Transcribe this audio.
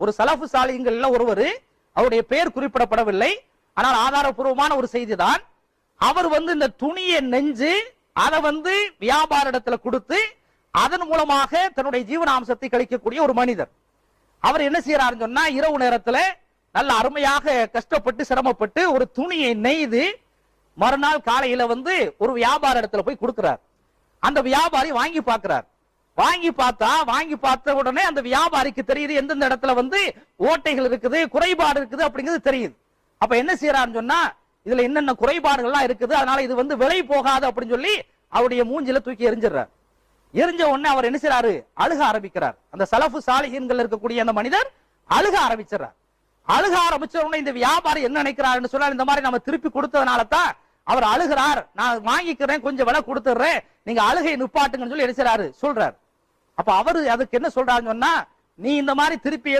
ஒரு சலஃபு சாலிகங்கள்ல ஒருவர் அவருடைய பெயர் குறிப்பிடப்படவில்லை. ஆனால் ஆதாரபூர்வமான ஒரு செய்தி தான் அவர் வந்து இந்த துணியை நெஞ்சு அதை வந்து வியாபார இடத்துல கொடுத்து அதன் மூலமாக தன்னுடைய ஜீவனாம்சத்தை கழிக்கக்கூடிய ஒரு மனிதர். அவர் என்ன செய்யறாருன்னு சொன்னா இரவு நேரத்துல நல்ல அருமையாக கஷ்டப்பட்டு சிரமப்பட்டு ஒரு துணியை நெய்து மறுநாள் காலையில வந்து ஒரு வியாபார இடத்துல போய் கொடுக்கிறார். அந்த வியாபாரி வாங்கி பார்க்கிறார். வாங்கி பார்த்தா வாங்கி பார்த்த உடனே அந்த வியாபாரிக்கு தெரியுது எந்தெந்த இடத்துல வந்து ஓட்டைகள் இருக்குது குறைபாடு இருக்குது அப்படிங்கிறது தெரியுது. அப்ப என்ன செய்யறாருன்னு சொன்னா இதுல என்னென்ன குறைபாடுகள்லாம் இருக்குது அதனால இது வந்து விலை போகாது அப்படின்னு சொல்லி அவருடைய மூஞ்சில தூக்கி எரிஞ்சிடுறார் எரிஞ்ச உடனே அவர் என்ன செய்யறாரு அழுக ஆரம்பிக்கிறார். அந்த சலஃபு சாலிகன்கள் இருக்கக்கூடிய அந்த மனிதர் அழுக ஆரம்பிச்சிடறார். அழுக ஆரம்பிச்ச உடனே இந்த வியாபாரி என்ன நினைக்கிறாருன்னு சொன்னார் இந்த மாதிரி நம்ம திருப்பி கொடுத்ததுனால தான் அவர் அழுகிறார். நான் வாங்கிக்கிறேன் கொஞ்சம் விலை கொடுத்துடுறேன். நீங்க அழுகை நிப்பாட்டுங்கன்னு சொல்லி என்ன சொல்றாரு. அப்ப அவரு அதுக்கு என்ன சொல்றாருன்னு சொன்னா நீ இந்த மாதிரி திருப்பி